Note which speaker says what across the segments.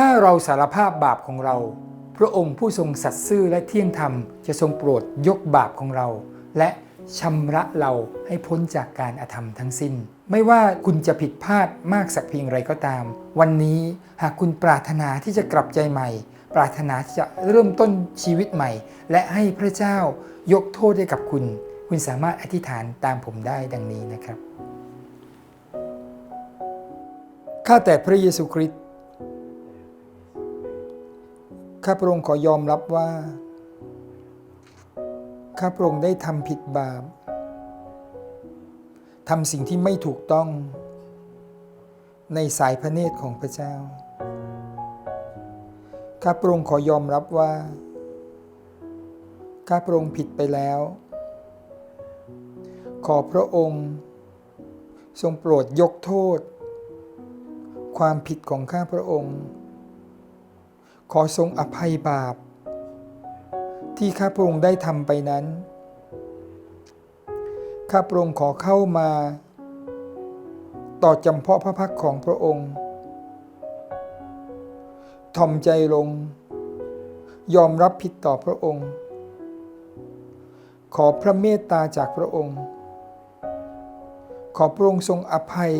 Speaker 1: ถ้าเราสารภาพบาปของเรา พระองค์ผู้ทรงสัตย์ซื่อและเที่ยงธรรมจะทรงโปรดยกบาปของเรา และชำระเราให้พ้นจากการอาธรรมทั้งสิ้น ไม่ว่าคุณจะผิดพลาดมากสักเพียงไรก็ตาม วันนี้หากคุณปรารถนาที่จะกลับใจใหม่ ปรารถนาที่จะเริ่มต้นชีวิตใหม่ และให้พระเจ้ายกโทษให้กับคุณ คุณสามารถอธิษฐานตามผมได้ดังนี้นะครับข้าแต่พระเยซูคริสต์ ข้าพระองค์ขอยอมรับว่า ข้าพระองค์ได้ทำผิดบาปทำสิ่งที่ไม่ถูกต้อง ในสายพระเนตรของพระเจ้า ข้าพระองค์ขอยอมรับว่า ข้าพระองค์ผิดไปแล้ว ขอพระองค์ ทรงโปรดยกโทษ ความผิดของข้าพระองค์ ขอทรงอภัยบาป ที่ข้าพระองค์ได้ทำไปนั้น ข้าพระองค์ขอเข้ามา ต่อจำเพาะพระพักของพระองค์ถ่อมใจลง ยอมรับผิดต่อพระองค์ ขอพระเมตตาจากพระองค์ ขอพระองค์ทรงอภัย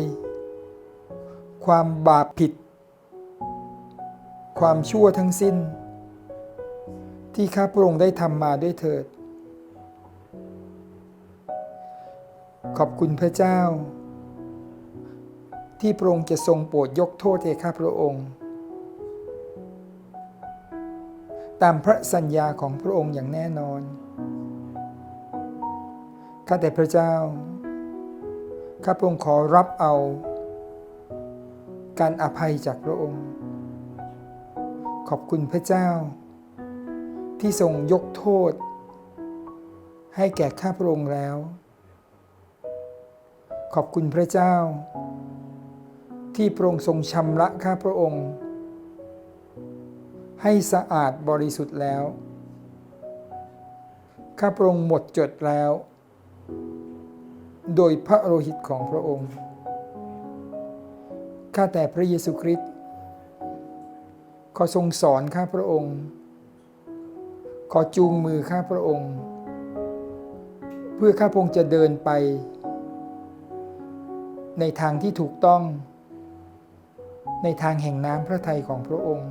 Speaker 1: ความบาปผิด ความชั่วทั้งสิ้น ที่ข้าพระองค์ได้ทำมาด้วยเถิด ขอบคุณพระเจ้า ที่พระองค์จะทรงโปรดยกโทษให้ข้าพระองค์ ตามพระสัญญาของพระองค์อย่างแน่นอน ข้าแต่พระเจ้า ข้าพระองค์ขอรับเอาการอภัยจากพระ ขอบคุณพระเจ้า ที่ทรงยกโทษ ให้แก่ข้าพระองค์แล้ว ขอบคุณพระเจ้า ที่พระองค์ทรงชำระข้าพระองค์ ให้สะอาดบริสุทธิ์แล้ว ข้าพระองค์หมดจดแล้ว โดยพระโลหิตของพระองค์ข้าแต่พระเยซูคริสต์ ขอทรงสอนข้าพระองค์ ขอจูงมือข้าพระองค์ เพื่อข้าพระองค์จะเดินไป ในทางที่ถูกต้อง ในทางแห่งน้ำพระทัยของพระองค์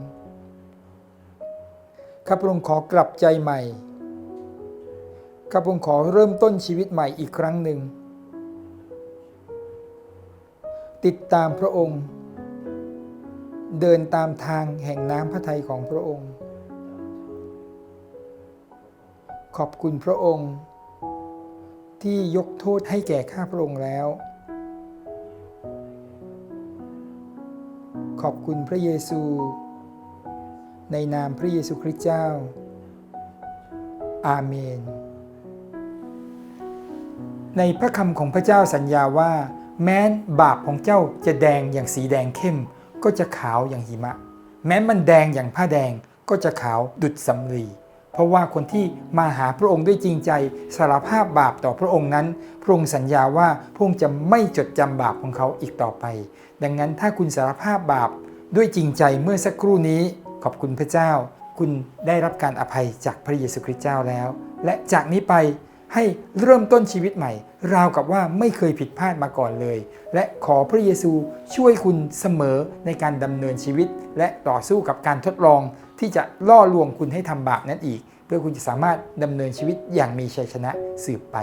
Speaker 1: ข้าพระองค์ขอกลับใจใหม่ ข้าพระองค์ขอเริ่มต้นชีวิตใหม่อีกครั้งหนึ่ง ติดตามพระองค์ เดินตามทางแห่งน้ำพระทัยของพระองค์ ขอบคุณพระองค์ ที่ยกโทษให้แก่ข้าพระองค์แล้ว ขอบคุณพระเยซู ในนามพระเยซูคริสต์เจ้า อาเมน ในพระคำของพระเจ้าสัญญาว่า แม้นบาปของเจ้าจะแดงอย่างสีแดงเข้ม ก็จะขาวอย่างหิมะ แม้มันแดงอย่างผ้าแดงก็จะขาวดุจสำลีเพราะว่าคนที่มาหาพระองค์ด้วยจริงใจสารภาพบาปต่อพระองค์นั้น พระองค์สัญญาว่าพระองค์จะไม่จดจำบาปของเขาอีกต่อไป ดังนั้นถ้าคุณสารภาพบาปด้วยจริงใจเมื่อสักครู่นี้ ขอบคุณพระเจ้า คุณได้รับการอภัยจากพระเยซูคริสต์เจ้าแล้ว และจากนี้ไปให้เริ่มต้นชีวิตใหม่ ราวกับว่าไม่เคยผิดพลาดมาก่อนเลย และขอพระเยซูช่วยคุณเสมอในการดำเนินชีวิต และต่อสู้กับการทดลองที่จะล่อลวงคุณให้ทำบาปนั้นอีก เพื่อคุณจะสามารถดำเนินชีวิตอย่างมีชัยชนะสืบไป